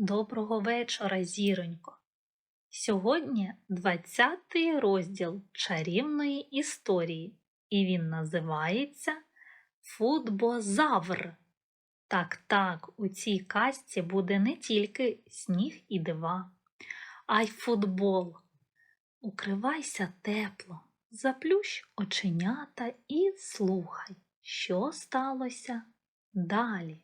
Доброго вечора, зіронько. Сьогодні 20-й розділ чарівної історії, і він називається Футбозавр. Так, так, у цій казці буде не тільки сніг і дива, а й футбол. Укривайся тепло, заплющ оченята і слухай, що сталося далі.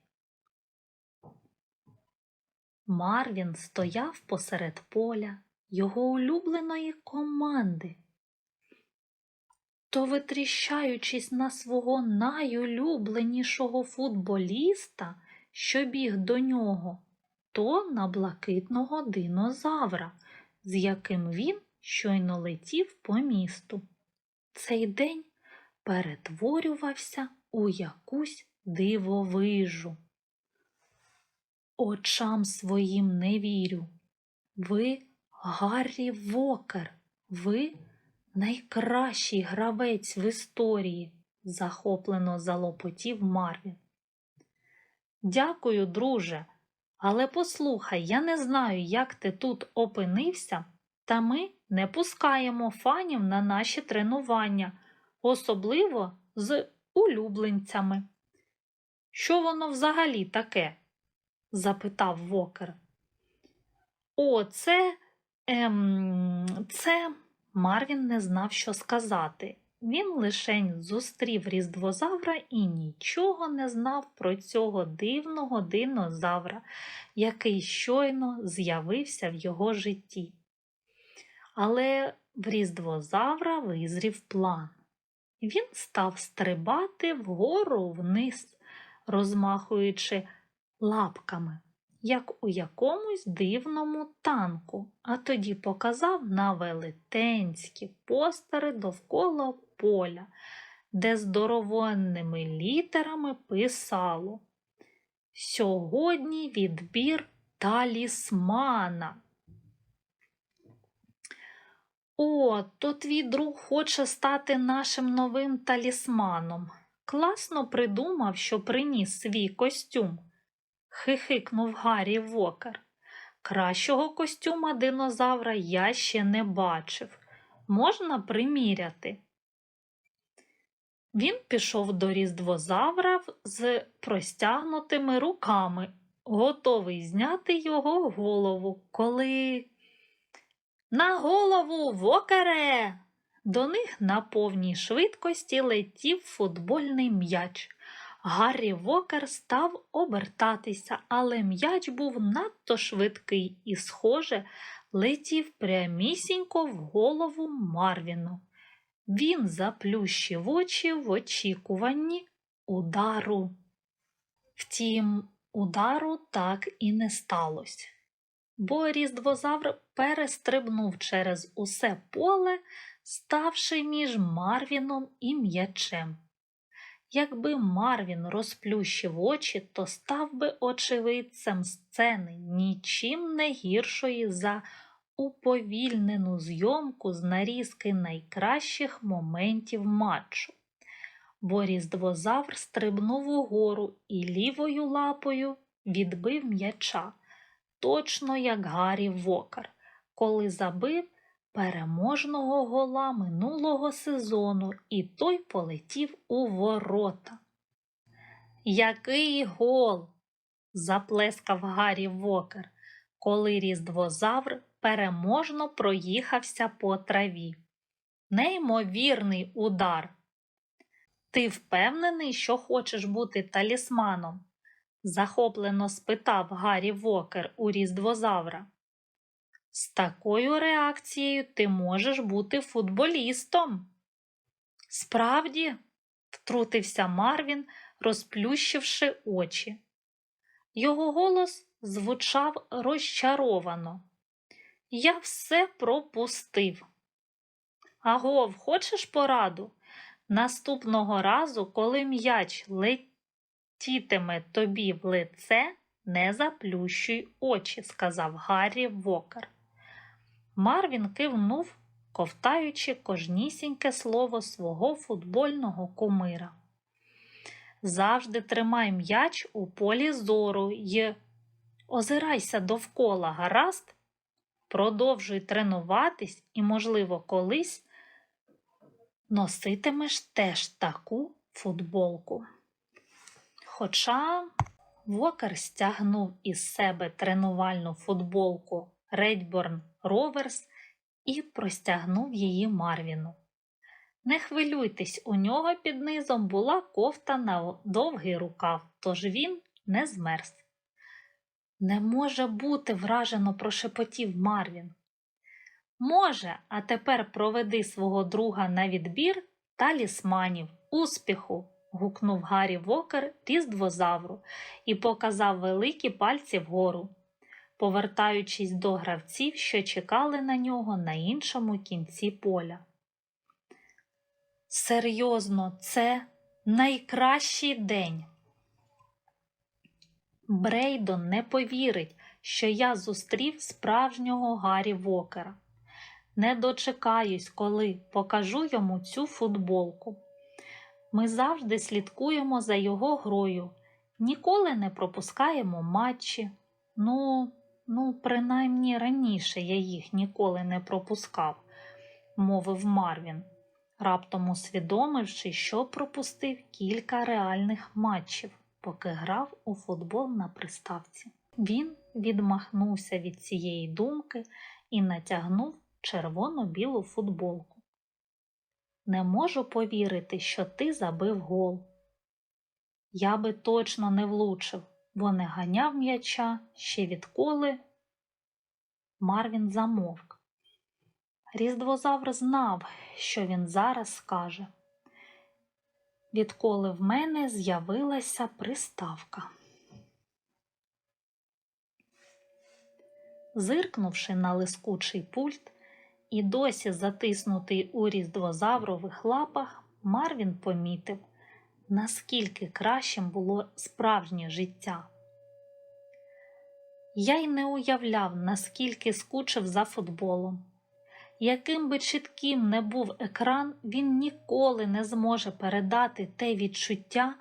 Марвін стояв посеред поля його улюбленої команди. То, витріщаючись на свого найулюбленішого футболіста, що біг до нього, то на блакитного динозавра, з яким він щойно летів по місту. Цей день перетворювався у якусь дивовижу. Очам своїм не вірю. Ви Гаррі Вокер, ви найкращий гравець в історії, захоплено залопотів Марвін. Дякую, друже, але послухай, я не знаю, як ти тут опинився, та ми не пускаємо фанів на наші тренування, особливо з улюбленцями. Що воно взагалі таке? Запитав Вокер. О, це, ем, це Марвін не знав, що сказати. Він лишень зустрів різдвозавра і нічого не знав про цього дивного динозавра, який щойно з'явився в його житті. Але в різдвозавра визрів план. Він став стрибати вгору вниз, розмахуючи лапками, як у якомусь дивному танку, а тоді показав на велетенські постери довкола поля, де здоровенними літерами писало Сьогодні відбір талісмана. О, то твій друг хоче стати нашим новим талісманом. Класно придумав, що приніс свій костюм хихикнув Гаррі Вокер. Кращого костюма динозавра я ще не бачив. Можна приміряти. Він пішов до різдвозавра з простягнутими руками, готовий зняти його голову, коли. На голову вокере! До них на повній швидкості летів футбольний м'яч. Гаррі Вокер став обертатися, але м'яч був надто швидкий і, схоже, летів прямісінько в голову Марвіну. Він заплющив очі в очікуванні удару. Втім, удару так і не сталося, бо різдвозавр перестрибнув через усе поле, ставши між Марвіном і м'ячем. Якби Марвін розплющив очі, то став би очевидцем сцени нічим не гіршої за уповільнену зйомку з нарізки найкращих моментів матчу. Бо різдвозавр стрибнув угору і лівою лапою відбив м'яча, точно як Гаррі Вокер, коли забив переможного гола минулого сезону, і той полетів у ворота. Який гол! заплескав Гаррі Вокер, коли різдвозавр переможно проїхався по траві. Неймовірний удар. Ти впевнений, що хочеш бути талісманом? захоплено спитав Гаррі Вокер у різдвозавра. З такою реакцією ти можеш бути футболістом. Справді, втрутився Марвін, розплющивши очі. Його голос звучав розчаровано. Я все пропустив. Агов, хочеш пораду? Наступного разу, коли м'яч летітиме тобі в лице, не заплющуй очі, сказав Гаррі Вокер. Марвін кивнув, ковтаючи кожнісіньке слово свого футбольного кумира. Завжди тримай м'яч у полі зору й Озирайся довкола, гаразд? Продовжуй тренуватись і, можливо, колись носитимеш теж таку футболку. Хоча Вокер стягнув із себе тренувальну футболку Redburn Rovers і простягнув її Марвіну. Не хвилюйтесь, у нього під низом була кофта на довгий рукав, тож він не змерз. Не може бути, вражено прошепотів Марвін. Може, а тепер проведи свого друга на відбір талісманів. Успіху! гукнув Гаррі Вокер різдвозавру і показав великі пальці вгору, повертаючись до гравців, що чекали на нього на іншому кінці поля. Серйозно, це найкращий день. Брейдон не повірить, що я зустрів справжнього Гаррі Вокера. Не дочекаюсь, коли покажу йому цю футболку. Ми завжди слідкуємо за його грою, ніколи не пропускаємо матчі. Ну, ну, принаймні раніше я їх ніколи не пропускав, мовив Марвін, раптом усвідомивши, що пропустив кілька реальних матчів, поки грав у футбол на приставці. Він відмахнувся від цієї думки і натягнув червоно-білу футболку. Не можу повірити, що ти забив гол. Я би точно не влучив, бо не ганяв м'яча ще відколи. Марвін замовк. Різдвозавр знав, що він зараз скаже. Відколи в мене з'явилася приставка. Зиркнувши на лискучий пульт, і досі затиснутий у різдвозаврових лапах, Марвін помітив, наскільки кращим було справжнє життя. Я й не уявляв, наскільки скучив за футболом. Яким би чітким не був екран, він ніколи не зможе передати те відчуття,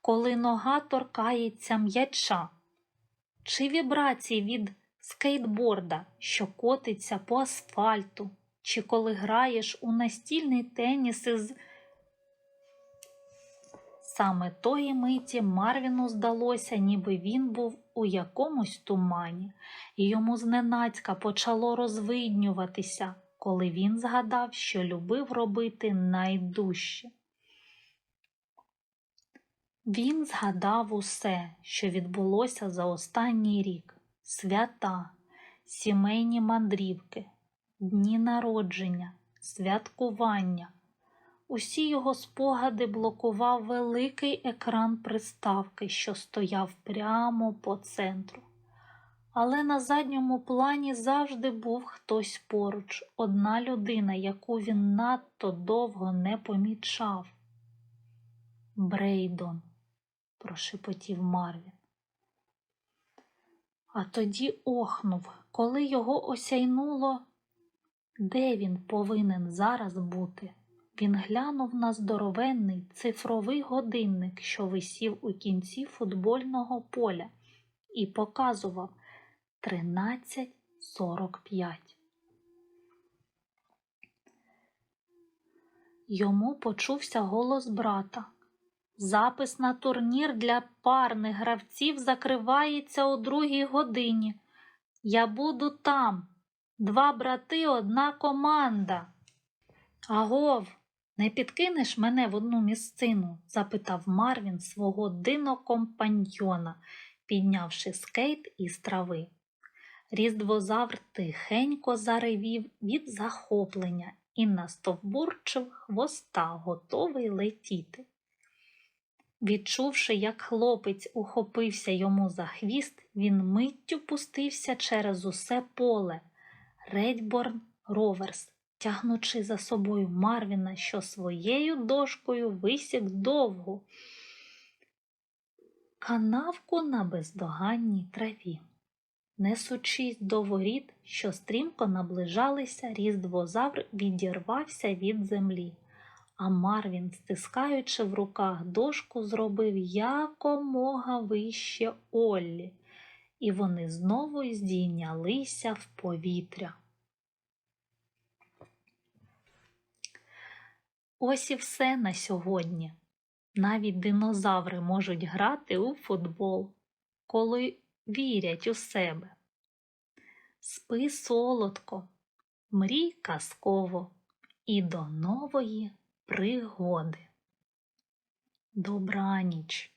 коли нога торкається м'яча, чи вібрації від скейтборда, що котиться по асфальту, чи коли граєш у настільний теніс із. Саме тої миті Марвіну здалося, ніби він був у якомусь тумані, і йому зненацька почало розвиднюватися, коли він згадав, що любив робити найдужче. Він згадав усе, що відбулося за останній рік свята, сімейні мандрівки, дні народження, святкування. Усі його спогади блокував великий екран приставки, що стояв прямо по центру. Але на задньому плані завжди був хтось поруч, одна людина, яку він надто довго не помічав. Брейдон, прошепотів Марвін. А тоді охнув, коли його осяйнуло, де він повинен зараз бути. Він глянув на здоровенний цифровий годинник, що висів у кінці футбольного поля, і показував 13.45. Йому почувся голос брата. Запис на турнір для парних гравців закривається о другій годині. Я буду там. Два брати, одна команда. Агов, не підкинеш мене в одну місцину? запитав Марвін свого динокомпаньйона, піднявши скейт із трави. Різдвозавр тихенько заревів від захоплення і настовбурчив хвоста, готовий летіти. Відчувши, як хлопець ухопився йому за хвіст, він миттю пустився через усе поле Редьборн Роверс, тягнучи за собою Марвіна, що своєю дошкою висік довгу канавку на бездоганній траві. Несучись до воріт, що стрімко наближалися, різдвозавр відірвався від землі а Марвін, стискаючи в руках дошку, зробив якомога вище Оллі і вони знову здійнялися в повітря. Ось і все на сьогодні. Навіть динозаври можуть грати у футбол, коли вірять у себе. Спи солодко, мрій казково і до нової пригоди. Добраніч!